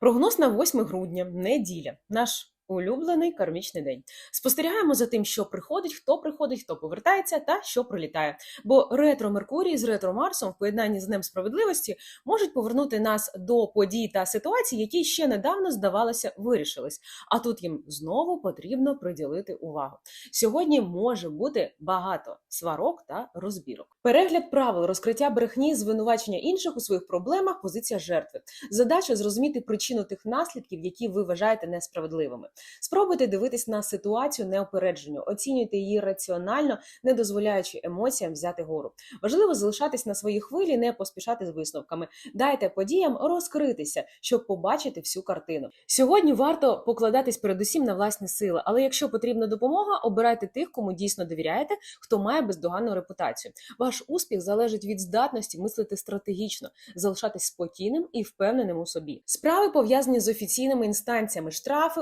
Прогноз на 8 грудня, неділя, наш улюблений кармічний день. Спостерігаємо за тим, що приходить, хто приходить, хто повертається та що пролітає. Бо ретро Меркурій з ретро Марсом в поєднанні з Днем справедливості можуть повернути нас до подій та ситуацій, які ще недавно здавалося вирішились. А тут їм знову потрібно приділити увагу. Сьогодні може бути багато сварок та розбірок. Перегляд правил, розкриття брехні, звинувачення інших у своїх проблемах, позиція жертви. Задача зрозуміти причину тих наслідків, які ви вважаєте несправедливими. Спробуйте дивитись на ситуацію неопереджено, оцінюйте її раціонально, не дозволяючи емоціям взяти гору. Важливо залишатись на своїй хвилі, не поспішати з висновками. Дайте подіям розкритися, щоб побачити всю картину. Сьогодні варто покладатись передусім на власні сили, але якщо потрібна допомога, обирайте тих, кому дійсно довіряєте, хто має бездоганну репутацію. Ваш успіх залежить від здатності мислити стратегічно, залишатись спокійним і впевненим у собі. Справи пов'язані з офіційними інстанціями, штрафи,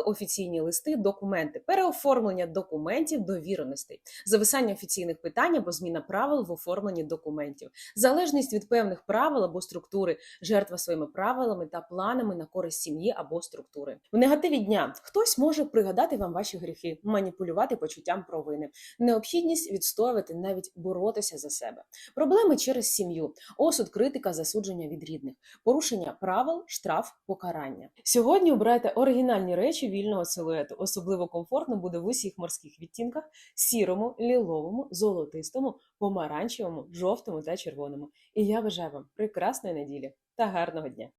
офіційні листи, документи, переоформлення документів, довіреностей, зависання офіційних питань або зміна правил в оформленні документів, залежність від певних правил або структури, жертва своїми правилами та планами на користь сім'ї або структури. В негативі дня хтось може пригадати вам ваші гріхи, маніпулювати почуттям провини, необхідність відстоювати, навіть боротися за себе, проблеми через сім'ю, осуд, критика, засудження від рідних, порушення правил, штраф, покарання. Сьогодні обирайте оригінальні речі вільного силуету. Особливо комфортно буде в усіх морських відтінках: сірому, ліловому, золотистому, помаранчевому, жовтому та червоному. І я бажаю вам прекрасної неділі та гарного дня!